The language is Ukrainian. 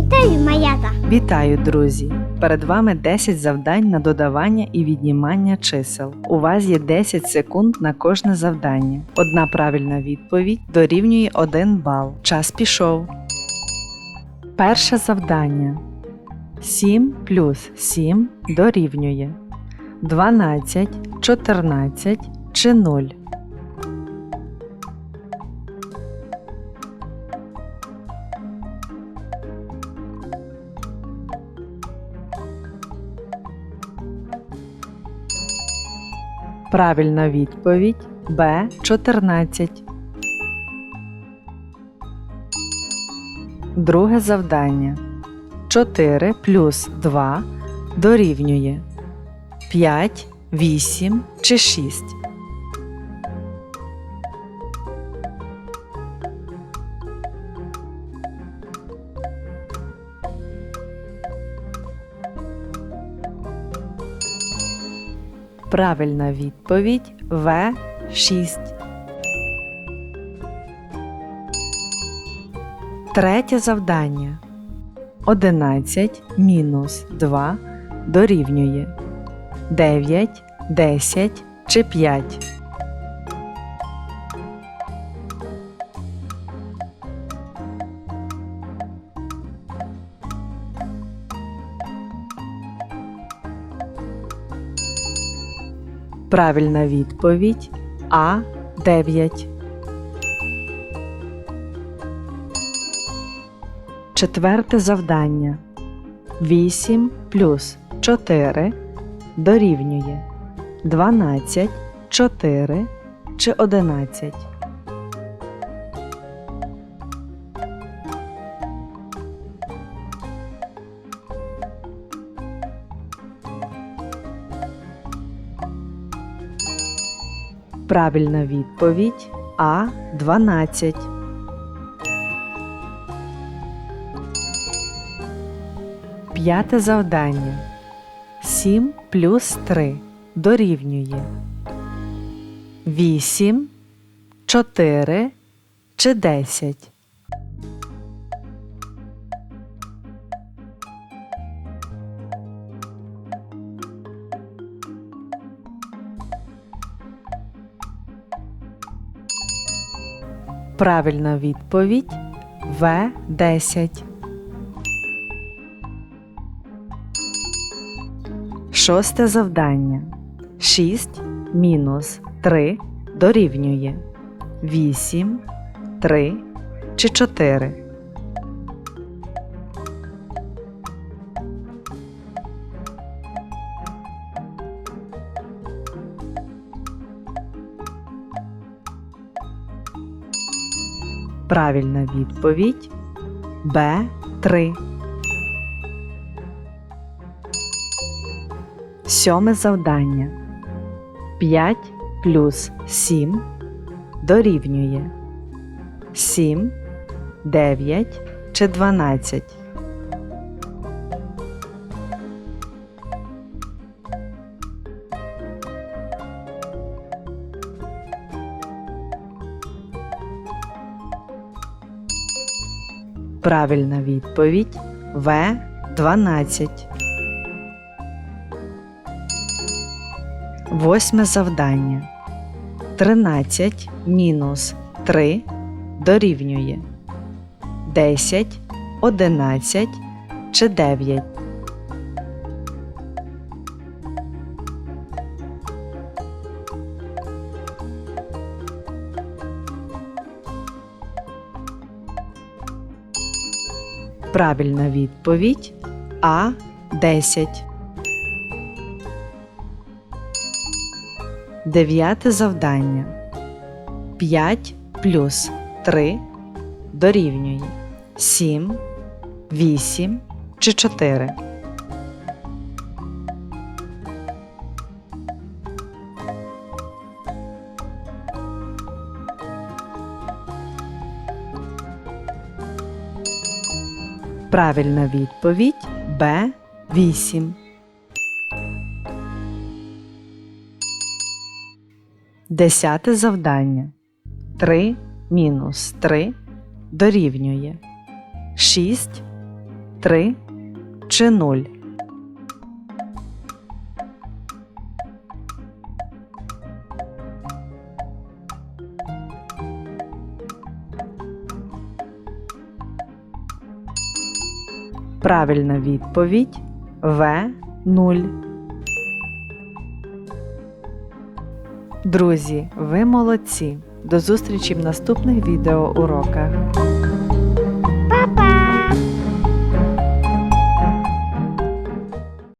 Вітаю, малята! Вітаю, друзі! Перед вами 10 завдань на додавання і віднімання чисел. У вас є 10 секунд на кожне завдання. Одна правильна відповідь дорівнює 1 бал. Час пішов. Перше завдання. 7 плюс 7 дорівнює 12, 14 чи 0. Правильна відповідь Б 14. Друге завдання. 4 плюс 2 дорівнює 5, 8 чи 6. Правильна відповідь В 6. Третє завдання. 11 мінус 2 дорівнює 9, 10 чи 5. Правильна відповідь А 9. Четверте завдання. 8 плюс 4 дорівнює 12, 4 чи 11. Правильна відповідь А 12. П'яте завдання. 7 плюс 3 дорівнює 8, 4 чи 10. Правильна відповідь В 10. Шосте завдання. 6 мінус 3 дорівнює 8, 3 чи 4. Правильна відповідь Б 3. Сьоме завдання. 5 плюс 7 дорівнює 7, 9 чи 12. Правильна відповідь В 12. Восьме завдання. 13 мінус 3 дорівнює 10, 11 чи 9. Правильна відповідь А 10. Дев'яте завдання. 5 плюс 3 дорівнює 7, 8 чи 4. Правильна відповідь Б 8. Десяте завдання. 3 мінус 3 дорівнює 6, 3 чи 0? Правильна відповідь В 0. Друзі, ви молодці! До зустрічі в наступних відеоуроках.